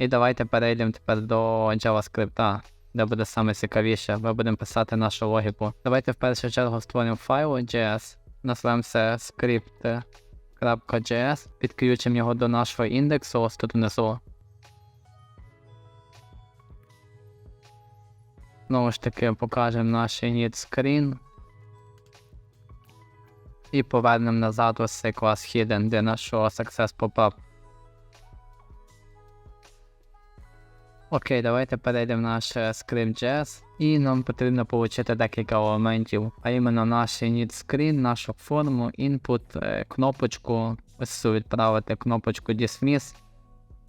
І давайте перейдемо тепер до JavaScript, де буде саме цікавіше. Ми будемо писати нашу логіку. Давайте в першу чергу створимо файл JS, назвемо script.js, підключимо його до нашого індексу ось тут внизу. Знову ж таки покажемо наш init screen. І повернемо назад ось цей клас hidden, де нашого success pop-up. Окей, давайте перейдемо в наш е, script.js і нам потрібно отримати декілька елементів, а іменно наш init screen, нашу форму, input, е, кнопочку, ось відправити кнопочку dismiss,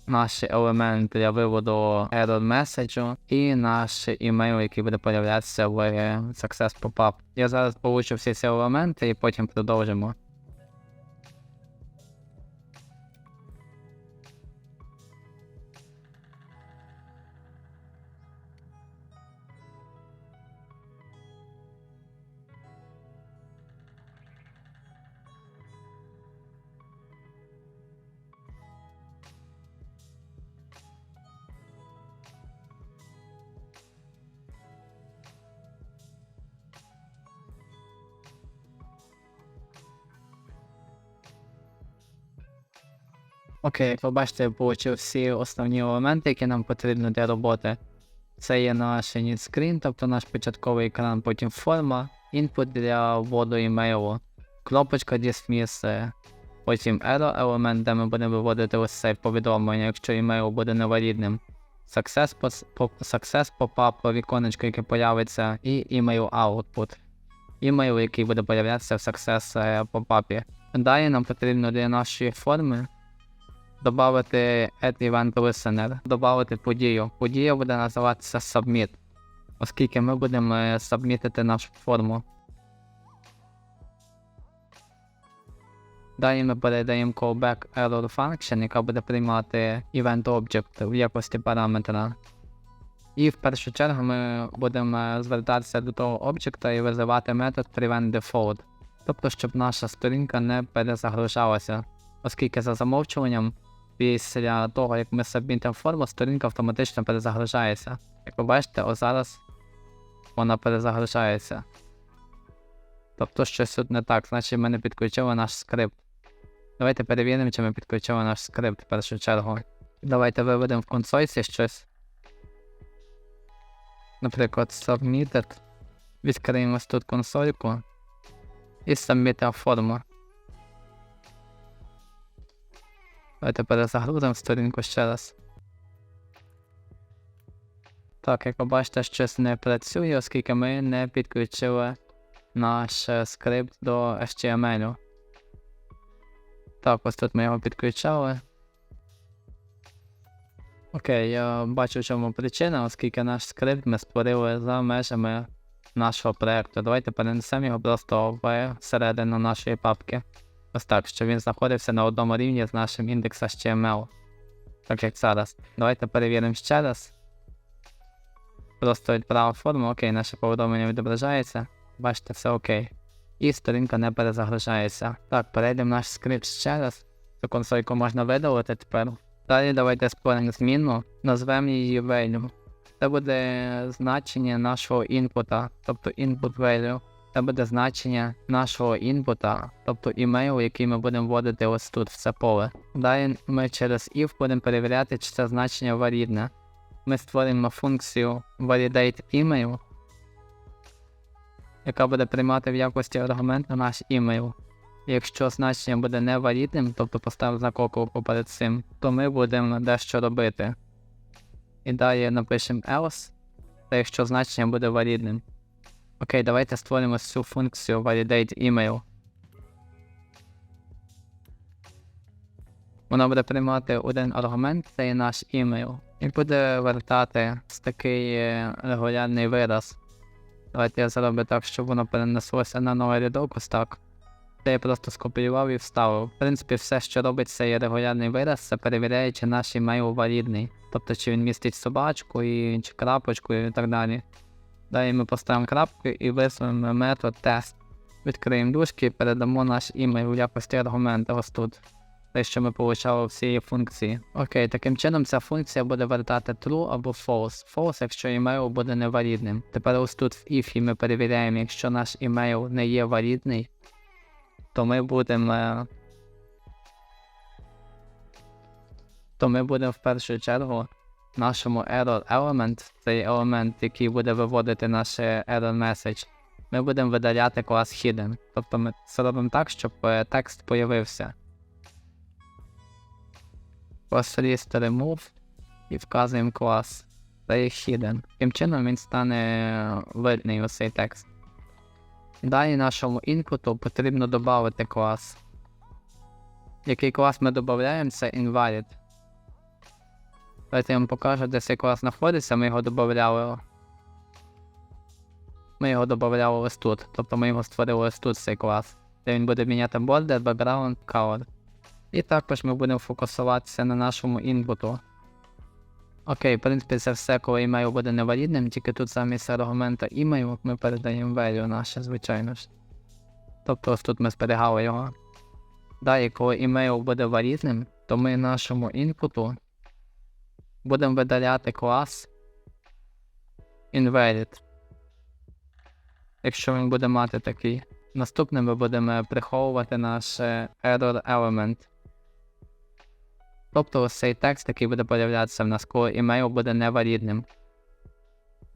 наш елемент для виводу error меседжу і наш email, який буде появлятися в е, success pop-up. Я зараз получу всі ці елементи і потім продовжимо. Окей, як ви бачите, я отримав всі основні елементи, які нам потрібні для роботи. Це є наш screen, тобто наш початковий екран, потім форма, інпут для вводу імейлу, кнопочка dismiss, потім error елемент, де ми будемо виводити ось це повідомлення, якщо імейл буде невалідним. Success, success pop-up, віконечко, яке появиться, і email output. Імейл, який буде появлятися в success е, pop-up. Далі нам потрібно для нашої форми Добавити add event listener, добавити подію. Подія буде називатися submit, оскільки ми будемо е, сабмітити нашу форму. Далі ми передаємо callback error function, яка буде приймати event object в якості параметра. І в першу чергу ми будемо е, звертатися до того об'єкта і визивати метод preventDefault, тобто щоб наша сторінка не перезагружалася, оскільки за замовчуванням після того, як ми сабмітимо форму, сторінка автоматично перезагружається. Як ви бачите, ось зараз вона перезагружається. Тобто щось тут не так, значить ми не підключили наш скрипт. Давайте перевіримо, чи ми підключили наш скрипт в першу чергу. Давайте виведемо в консольці щось. Наприклад, submitted. Відкриємо тут консольку і submitимо форму. Давайте перезагрузимо сторінку ще раз. Так, як ви бачите, щось не працює, оскільки ми не підключили наш е, скрипт до HTML. Так, ось тут ми його підключали. Окей, я бачу, в чому причина, оскільки наш скрипт ми створили за межами нашого проєкту. Давайте перенесемо його просто в середину нашої папки. Ось так, щоб він знаходився на одному рівні з нашим індексом HTML. Так як зараз. Давайте перевіримо ще раз. Просто відправив форму, окей, наше повідомлення відображається. Бачите, все окей. І сторінка не перезагружається. Так, перейдемо наш скрипт ще раз. Цю консольку можна видалити тепер. Далі давайте створимо зміну, назвемо її value. Це буде значення нашого інпута, тобто input value. Це буде значення нашого інпута, тобто імейл, який ми будемо вводити ось тут в це поле. Далі ми через if будемо перевіряти, чи це значення валідне. Ми створимо функцію validate email, яка буде приймати в якості аргументу наш імейл. Якщо значення буде невалідним, тобто поставив знак оклику перед цим, то ми будемо дещо робити. І далі напишемо else, та якщо значення буде валідним. Окей, давайте створимо цю функцію validate email. Вона буде приймати один аргумент, це є наш email, і буде вертати такий е, регулярний вираз. Давайте я зроблю так, щоб воно перенеслося на новий рядок, ось так. Це я просто скопіював і вставив. В принципі, все, що робить цей регулярний вираз, це перевіряє, чи наш email валідний. Тобто, чи він містить собачку, і, чи крапочку і так далі. Далі ми поставимо крапку і визвемо метод тест. Відкриємо дужки і передамо наш імейл в якості аргумента ось тут. те, що ми получали всі її функції. Окей, таким чином ця функція буде вертати true або false. False, якщо email буде невалідним. Тепер ось тут в if ми перевіряємо, якщо наш email не є валідний, то ми будемо. То ми будемо в першу чергу нашому error element, цей елемент, який буде виводити наш е, error message, ми будемо видаляти клас hidden. Тобто ми це робимо так, щоб е, текст появився. Клас remove і вказуємо клас. Це є hidden. Таким чином він стане видний ось цей текст. Далі нашому інпуту потрібно додати клас. Який клас ми додаємо, це invalid. Давайте я вам покажу, де цей клас знаходиться, ми його додавали. Ми його додавали ось тут. Тобто ми його створили ось тут цей клас, де він буде міняти border, background, color. І також ми будемо фокусуватися на нашому інпуту. Окей, в принципі, це все, коли email буде невалідним, тільки тут замість аргумента email ми передаємо value наше, звичайно ж. Тобто ось тут ми зберігали його. Далі, коли email буде валідним, то ми нашому інпуту будемо видаляти клас invalid. Якщо він буде мати такий. Наступним ми будемо приховувати наш е, error element. Тобто ось цей текст, який буде появлятися в нас, коли email буде невалідним.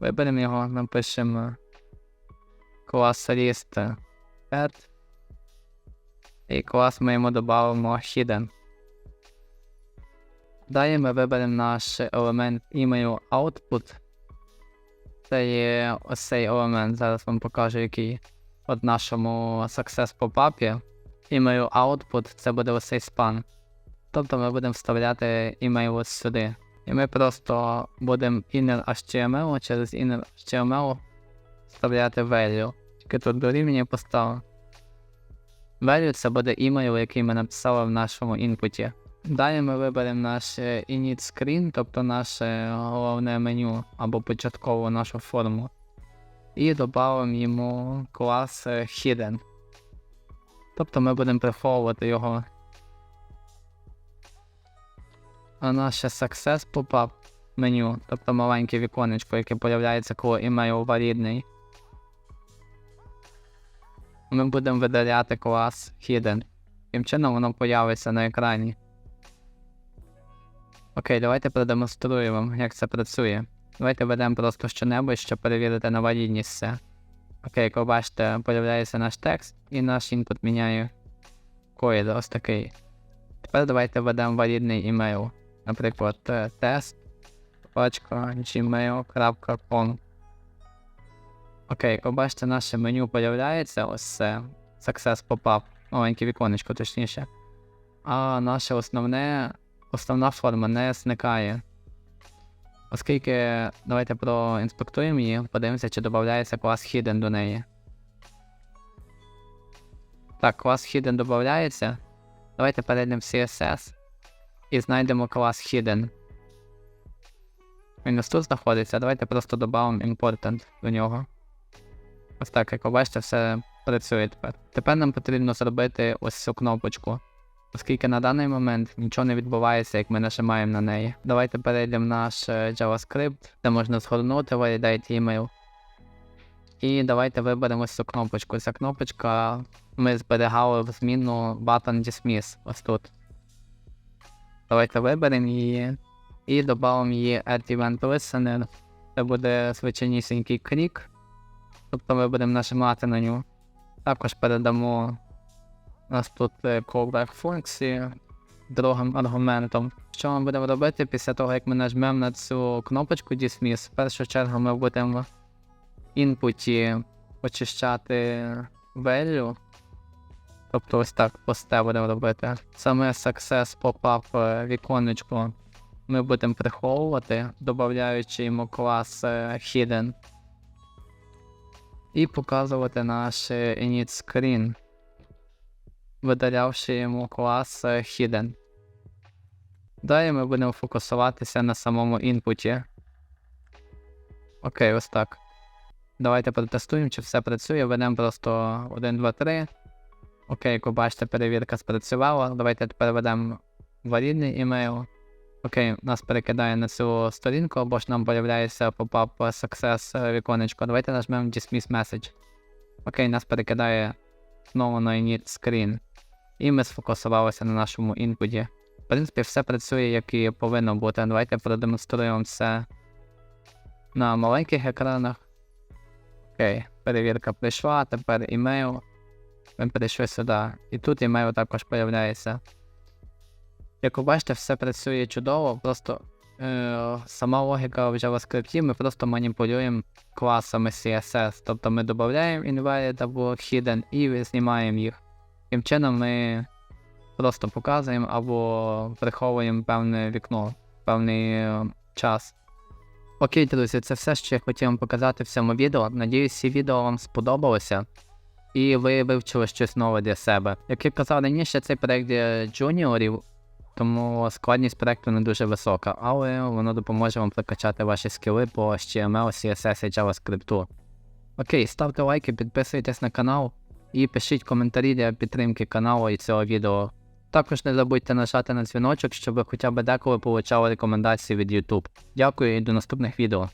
Виберемо його, напишемо клас list add. І клас ми йому додамо hidden. Далі ми виберемо наш елемент email output. Це є ось цей елемент, зараз вам покажу, який от нашому success pop-up. Email output це буде ось цей span. Тобто ми будемо вставляти email ось сюди. І ми просто будемо inner HTML через inner HTML вставляти value. Тільки тут дорівнює поставимо. Value це буде email, який ми написали в нашому інпуті. Далі ми виберемо наш е, init screen, тобто наше головне меню або початкову нашу форму. І додамо йому клас е, hidden. Тобто ми будемо приховувати його. А наше success pop-up меню, тобто маленьке віконечко, яке появляється, коли email валідний. Ми будемо видаляти клас hidden. Таким чином воно появиться на екрані. Окей, давайте продемонструю вам, як це працює. Давайте ведемо просто що-небудь, щоб перевірити на валідність все. Окей, як ви бачите, появляється наш текст, і наш інпут міняє код ось такий. Тепер давайте введемо валідний email. Наприклад, е, test.gmail.com Окей, як ви бачите, наше меню появляється, ось це Success Pop-up, маленьке віконечко точніше. А наше основне, основна форма не зникає. Оскільки давайте проінспектуємо її, подивимося, чи додається клас Hidden до неї. Так, клас Hidden додається. Давайте перейдемо в CSS і знайдемо клас Hidden. Він ось тут знаходиться, давайте просто додамо important до нього. Ось так, як ви бачите, все працює тепер. Тепер нам потрібно зробити ось цю кнопочку. Оскільки на даний момент нічого не відбувається, як ми нажимаємо на неї. Давайте перейдемо наш е, JavaScript, де можна згорнути Validate email. І давайте виберемо ось цю кнопочку. Ця кнопочка ми зберігали в зміну button Dismiss ось тут. Давайте виберемо її і додамо її Add Event Listener. Це буде звичайнісінький клік. Тобто ми будемо нажимати на нього. Також передамо у нас тут е, callback функції другим аргументом. Що ми будемо робити після того, як ми нажмемо на цю кнопочку Dismiss? В першу чергу ми будемо в інпуті очищати value. Тобто ось так посте будемо робити. Саме success pop-up е, віконечко ми будемо приховувати, додаючи йому клас е, hidden. І показувати наш init screen видалявши йому клас е, Hidden. Далі ми будемо фокусуватися на самому інпуті. Окей, ось так. Давайте протестуємо, чи все працює. Ведемо просто 1, 2, 3. Окей, як ви бачите, перевірка спрацювала. Давайте тепер введемо валідний імейл. Окей, нас перекидає на цю сторінку, або ж нам появляється попап Success е, віконечко. Давайте нажмемо Dismiss Message. Окей, нас перекидає знову на init screen. І ми сфокусувалися на нашому інпуті. В принципі, все працює, як і повинно бути. Давайте продемонструємо це на маленьких екранах. Окей, перевірка прийшла, тепер імейл. Ми перейшли сюди. І тут імейл також появляється. Як ви бачите, все працює чудово, просто е, сама логіка в JavaScript, ми просто маніпулюємо класами CSS. Тобто ми додаємо invalid або hidden і знімаємо їх. Таким чином ми просто показуємо або приховуємо певне вікно, певний е, час. Окей, друзі, це все, що я хотів вам показати в цьому відео. Надіюсь, ці відео вам сподобалося. І ви вивчили щось нове для себе. Як я казав раніше, цей проект для джуніорів, тому складність проекту не дуже висока, але воно допоможе вам прокачати ваші скіли по HTML, CSS і JavaScript. Окей, ставте лайки, підписуйтесь на канал і пишіть коментарі для підтримки каналу і цього відео. Також не забудьте нажати на дзвіночок, щоб хоча б деколи получали рекомендації від YouTube. Дякую і до наступних відео.